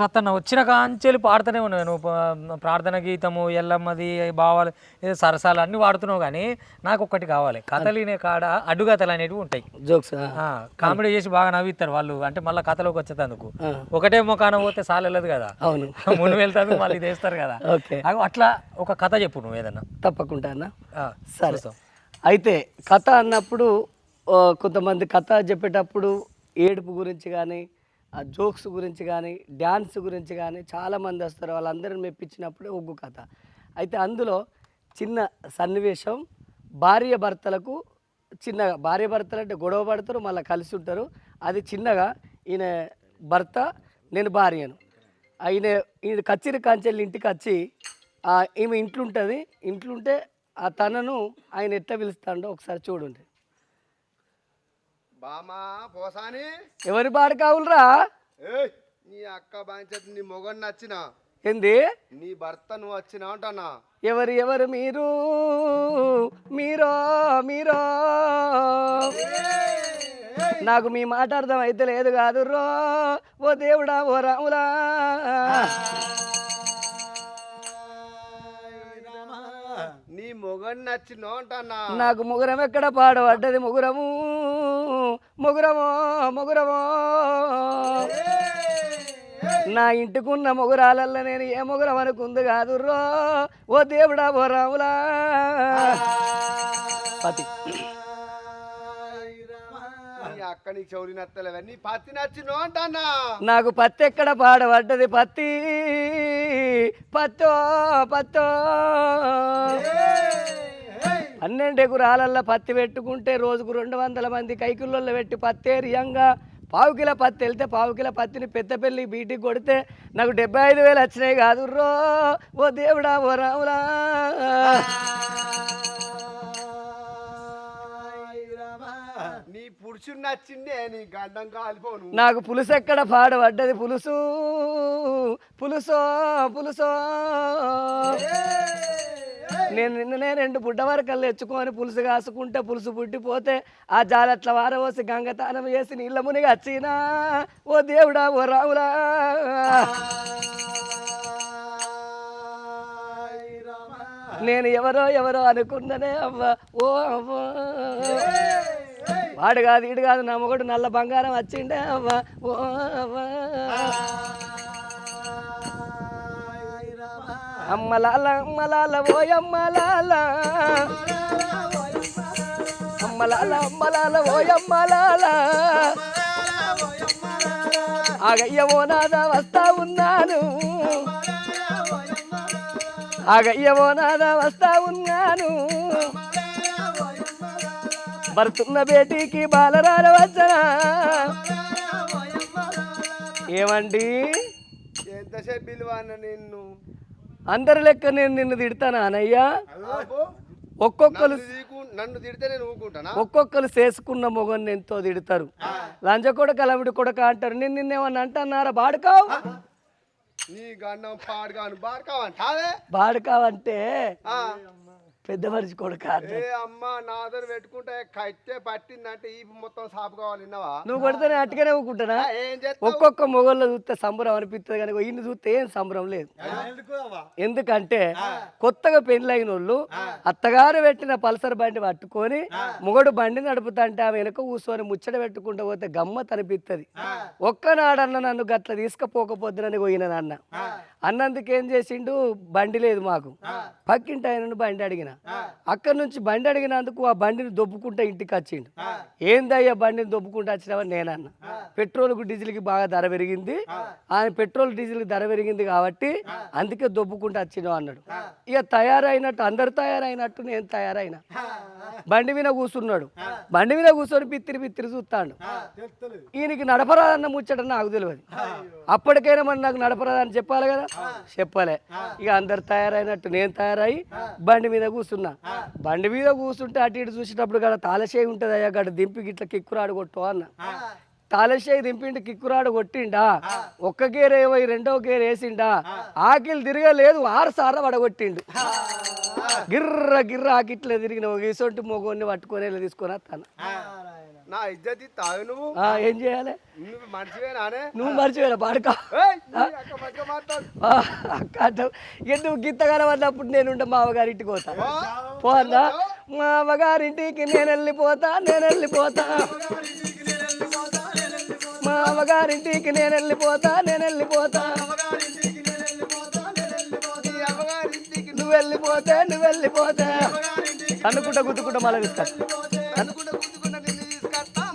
సత్తన్న వచ్చిన కాంచెలు పాడుతూనే ఉన్నావు. నువ్వు ప్రార్థన గీతము ఎల్లమ్మది బావాలి ఏదో సరసాలు అన్ని వాడుతున్నావు కానీ నాకు ఒక్కటి కావాలి. కథలినే కాడ అడ్డుగతలు అనేటివి ఉంటాయి. జోక్స్ కామెడీ చేసి బాగా నవ్విస్తారు వాళ్ళు. అంటే మళ్ళీ కథలోకి వచ్చేటందుకు ఒకటే మొకాన పోతే సాలలేదు కదా. అవును. మును వెళ్తాను మళ్ళీ చేస్తారు కదా. ఓకే. అట్లా ఒక కథ చెప్పు నువ్వు ఏదన్నా. తప్పకుండా అన్న. సరే. అయితే కథ అన్నప్పుడు కొంతమంది కథ చెప్పేటప్పుడు ఏడుపు గురించి కానీ ఆ జోక్స్ గురించి కానీ డ్యాన్స్ గురించి కానీ చాలామంది వస్తారు. వాళ్ళందరిని మెప్పించినప్పుడే ఒగ్గు కథ. అయితే అందులో చిన్న సన్నివేశం భార్య భర్తలకు చిన్నగా భార్య భర్తలు అంటే గొడవ పడతారు మళ్ళీ కలిసి ఉంటారు. అది చిన్నగా ఈయన భర్త నేను భార్యను. ఆయన ఈయన కచ్చిరి కాంచెల్లి ఇంటికి వచ్చి ఈమె ఇంట్లో ఉంటుంది. ఇంట్లుంటే ఆ తనను ఆయన ఎట్లా పిలుస్తాడో ఒకసారి చూడండి. బామా పోసాని? ఎవరి బాడు కావులరా? నీ అక్క బాంచట్ నీ మొగన్ నచ్చిన. ఏంది? నీ భర్త నువ్వు వచ్చినా అంటానా ఎవరు ఎవరు మీరు? మీరో మీరో? నాకు మీ మాట అర్థం అయితే లేదు కాదు రో ఓ దేవుడా ఓ రాములా నీ మొగన్ నచ్చిన అంటానా నాకు ముగురం ఎక్కడ పాడబడ్డది ముగురము? ముగురమో ముగురమో. నా ఇంటికున్న మొగురాలల్ల నేను ఏ మొగురం అనుకుంది కాదు రో ఓ దేవుడా ఓ రాములా. పతి. నీ అక్క నీకు చౌరి నచ్చలేవా నీ పత్తి నచ్చిన నాకు పత్తి ఎక్కడ పాడబడ్డది పత్తి? పత్తో పత్తో. పన్నెండు ఎగురాలల్లో పత్తి పెట్టుకుంటే రోజుకు రెండు వందల మంది కైకుల్లో పెట్టి పత్తేరియంగా పావు కిలో పత్తి వెళ్తే పావు కిలో పత్తిని పెద్దపల్లి బీటికి కొడితే నాకు డెబ్బై ఐదు వేలు వచ్చినాయి కాదు రో. ఓ దేవుడా ఓ రాములా నీ పురుషుడు నచ్చిందే నీ గడ్డం కాలిపోను. నాకు పులుసు ఎక్కడ పాడబడ్డది పులుసు? పులుసో పులుసో. నేను నిన్ననే రెండు బుడ్డవరకల్లు ఎచ్చుకొని తెచ్చుకొని పులుసు కాసుకుంటే పులుసు పుట్టిపోతే ఆ జాలట్ల వారవోసి గంగతానం చేసి నీళ్ళ మునిగి వచ్చినా ఓ దేవుడా ఓ రావులా నేను ఎవరో ఎవరో అనుకున్ననే అవ్వ ఓ అవ్వ. వాడు కాదు ఇడు కాదు నా మొగడు నల్ల బంగారం వచ్చిండే అవ్వ ఓ అవ్వ. అమ్మలాల అమ్మలాల ఓ అమ్మలాల. అమ్మలాల అమ్మలాల ఓ అమ్మలాల. ఆగయ్యవో నాదా వస్తా ఉన్నాను. ఆగయ్యవో నాదా వస్తా ఉన్నాను. భర్తున్న బేటీకి బాలరాల వచ్చనా ఏమండి? ఎంతసేపు పిలువాన నిన్ను? అందరి లెక్క నేను నిన్ను తిడతానా అనయ్యా ఒక్కొక్కరు నన్ను తిడితే నేను ఊరుకుంటానా? ఒక్కొక్కరు చేసుకున్న మొగన్ని ఎంతో తిడతారు. లంచ కొడక అలవిడి కొడక అంటారు. నేను నిన్నేమన్నా అంటున్నారా బాడుకావు? నీ గండం బాడుకావంటే. పెద్ద మనిషి కొడక ఏ అమ్మ నాదరు పెట్టుకుంటే కట్టే పట్టిందంటే ఈ మొత్తం సాపు కావాలి విన్నావా? నువ్వు కొడితే నేను అట్టుగానే ఊకుంటానా? ఆ, ఏం చేస్తావు? ఒక్కొక్క మొగల్లో చూస్తే సంబరం అనిపిస్తుంది కానీ ఇన్ని చూస్తే ఏం సంబరం లేదు. ఎందుకంటే కొత్తగా పెళ్ళైన వాళ్ళు అత్తగారు పెట్టిన పల్సర్ బండి పట్టుకొని మొగడు బండి నడుపుతుంటే ఆమె వెనుక కూర్చొని ముచ్చట పెట్టుకుంటూ పోతే గమ్మత్ అనిపిస్తుంది ఒక్కనాడన్న నన్ను గట్ల తీసుకపోకపోద్దునని పోయిన అన్న అన్నందుకు ఏం చేసిండు? బండి లేదు మాకు. పక్కింటి ఆయన బండి అడిగిన. అక్కడి నుంచి బండి అడిగినందుకు ఆ బండిని దొబ్బుకుంటా ఇంటికి వచ్చిండు. ఏందయ్యా బండిని దొబ్బుకుంటా వచ్చినావని నేనన్న. పెట్రోల్కు డీజిల్కి బాగా ధర పెరిగింది. ఆయన పెట్రోల్ డీజిల్కి ధర పెరిగింది కాబట్టి అందుకే దొబ్బుకుంటూ వచ్చినావు అన్నాడు. ఇక తయారైనట్టు అందరు తయారైనట్టు నేను తయారైన. బండి మీద కూర్చున్నాడు. బండి మీద కూర్చొని పిత్తిరి పిత్తిరి చూస్తాడు. ఈయనకి నడపరాదన్న ముచ్చట నాకు తెలియదు. అప్పటికైనా మరి నాకు నడపరాదని చెప్పాలి కదా? చెప్పలే. ఇక అందరు తయారైనట్టు నేను తయారై బండి మీద కూర్చున్నా. బండి మీద కూర్చుంటే అటు ఇటు చూసేటప్పుడు గడ తాళచేయి ఉంటుంది అయ్యా గడ దింపి గిట్ల కిక్కురాడు కొట్టు అన్న. తాళచేయి దింపిండి కిక్కురాడు కొట్టిండా? ఒక్క గేర్ ఏవై రెండో గేర్ వేసిండా? ఆకిలు తిరగలేదు ఆరు సార్లు పడగొట్టిండు గిర్ర గిర్ర ఆకిట్లే తిరిగిన ఒక ఇసొంటి మొగోన్ని పట్టుకొని వెళ్ళి తీసుకొని వస్తాను. నా ఇజ్జతి తాగు నువ్వు. ఆ, ఏం చేయాలి? నువ్వు మనిషివేనానే నువ్వు మర్చిపోయాలి పాడుకో. అక్క అంటావు గిత్తగారం అన్నప్పుడు నేను ఉంటే మా అవ్వగారింటికి పోతా. పోతా మా అవ్వగారింటికి నేను వెళ్ళిపోతా నేను వెళ్ళిపోతా మా అవ్వగారింటికి నేను వెళ్ళిపోతా నేను వెళ్ళిపోతా నువ్వు వెళ్ళిపోతే నువ్వు వెళ్ళిపోతే అనుకుంటా గుద్దుకుంటా మళ్ళీ తీసుకొస్తా.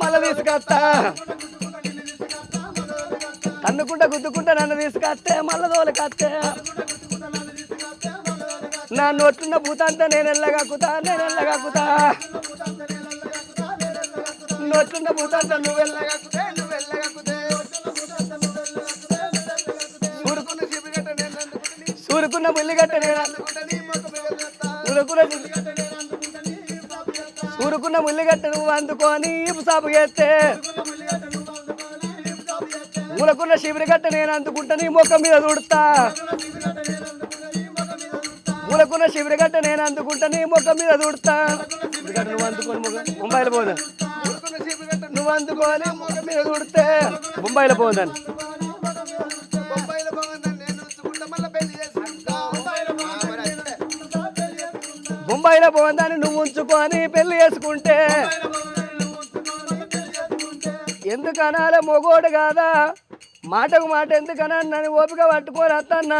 మళ్ళీ తీసుకొస్తా. తన్నుకుంటా గుద్దుకుంటా నన్ను తీసుకొస్తే మళ్ళీ తోలకొస్తే. నా నోట్లున్న భూతంతా నేను వెళ్ళగాకుతా నేను వెళ్ళగాకుతా నోట్లున్న భూతంతా నువ్వు వెళ్ళగాకుతే, నువ్వు నీ సూరుకున్న ముల్లిగట్ట నేను. సూరుకున్న సూరుకున్న ముల్లిగట్ట నువ్వు అందుకొని సాపు చేస్తే. మూలకున్న శిబిరిగట్ట నేను అందుకుంటా నీ ముఖం మీద దుడతా మూలకున్న శిబిరిగట్ట నేను అందుకుంటా నీ ముఖం మీద దుడతా నువ్వు అందుకొని ముఖం ముంబైలో పోదా. నువ్వు అందుకొని ముఖం మీద దుడితే ముంబైలో పోదాను. ముంబైలో పోదాన్ని నువ్వు ఉంచుకొని పెళ్ళి చేసుకుంటే ఎందుకనాలే మొగోడు కాదా? మాటకు మాట ఎందుకనా నన్ను ఓపిక పట్టుకొని అత్తన్న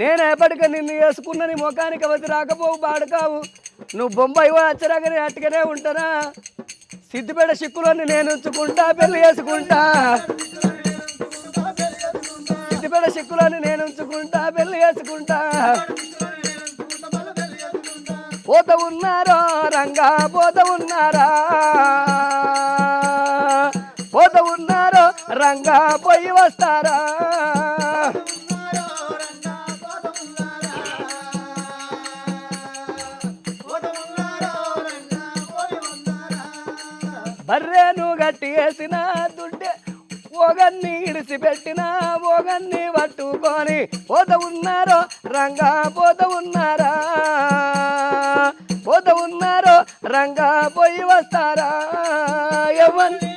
నేను ఎప్పటికీ నిన్ను వేసుకున్న నీ ముఖానికి వచ్చి రాకపోవు బాడుకావు. నువ్వు బొంబాయి పోయి వచ్చరాగానే అట్టుగానే ఉంటానా? సిద్దిపేట చిక్కులోని నేను ఉంచుకుంటా పెళ్ళి చేసుకుంటా. సిద్దిపేట చిక్కులోని నేను ఉంచుకుంటా పెళ్ళి చేసుకుంటా. పోత ఉన్నారో రంగా పోత ఉన్నారా? రంగా పోయి వస్తారా? బర్రెను గట్టి వేసిన దుడ్డే ఓగన్ని ఇడిసి పెట్టిన ఓగన్ని పట్టుకొని పోత ఉన్నారో? రంగా పోత ఉన్నారా? పోత ఉన్నారో? రంగా పోయి వస్తారా? ఎవరిని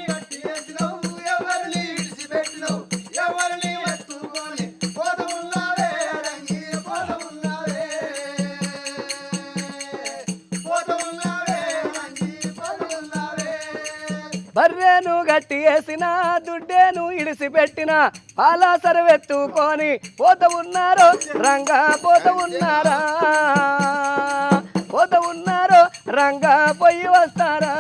బర్రెను గట్టి వేసిన దుడ్డేను ఇడిసి పెట్టిన పాలా సరవెత్తుకొని పోత ఉన్నారో రంగా పోత ఉన్నారా? పోత ఉన్నారో రంగా పోయి వస్తారా?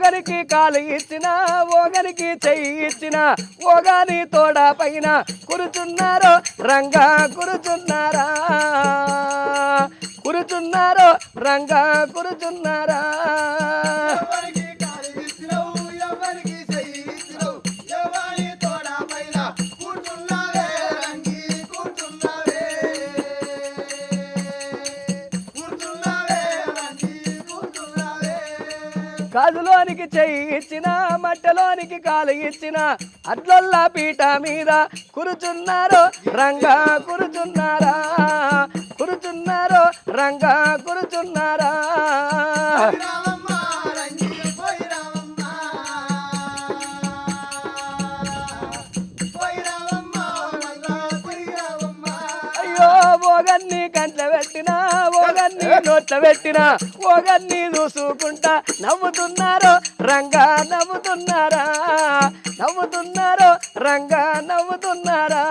ఒకరికి కాలు ఇచ్చిన ఒకరికి చెయ్యి ఇచ్చిన ఓగాని తోడ పైన కురుచున్నారో రంగా కురుచున్నారా? కురుచున్నారో రంగా కురుచున్నారా? గాజులోనికి చెయ్యి ఇచ్చిన మట్టలోనికి కాలు ఇచ్చిన అట్లొల్లా పీట మీద కురుచున్నారో రంగా కురుచున్నారా? కురుచున్నారో రంగా కురుచున్నారా? అయ్యో భోగన్ని కంట్ల పెట్టినా పెట్టినా ఓగన్ని చూసుకుంటా నవ్వుతున్నారో రంగా నవ్వుతున్నారా? నవ్వుతున్నారో రంగా నవ్వుతున్నారా?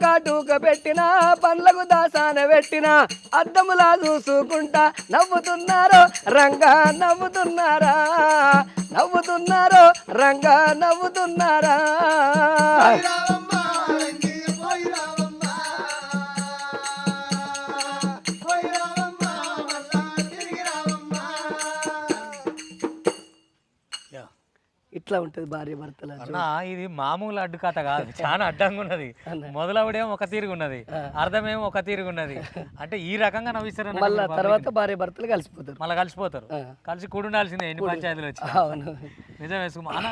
కాటుక పెట్టిన పండ్లకు దాసాన పెట్టిన అద్దములా చూసుకుంటా నవ్వుతున్నారో రంగా నవ్వుతున్నారా? నవ్వుతున్నారో రంగా నవ్వుతున్నారా? ఎట్లా ఉంటుంది భార్య భర్తల అన్న ఇది మామూలు అడ్డు కథ కాదు. చాలా అడ్డంగా ఉన్నది. మొదలవుడేమో ఒక తీరుగా ఉన్నది. అర్థమేమో ఒక తీరుగా ఉన్నది. అంటే ఈ రకంగా నవ్విస్తారు మళ్ళా తర్వాత భార్య భర్తలు కలిసిపోతారు. మళ్ళీ కలిసిపోతారు. కలిసి కూడుండాల్సిందే ఎన్ని పంచాయతీలు వచ్చి నిజం వేసుకు అన్న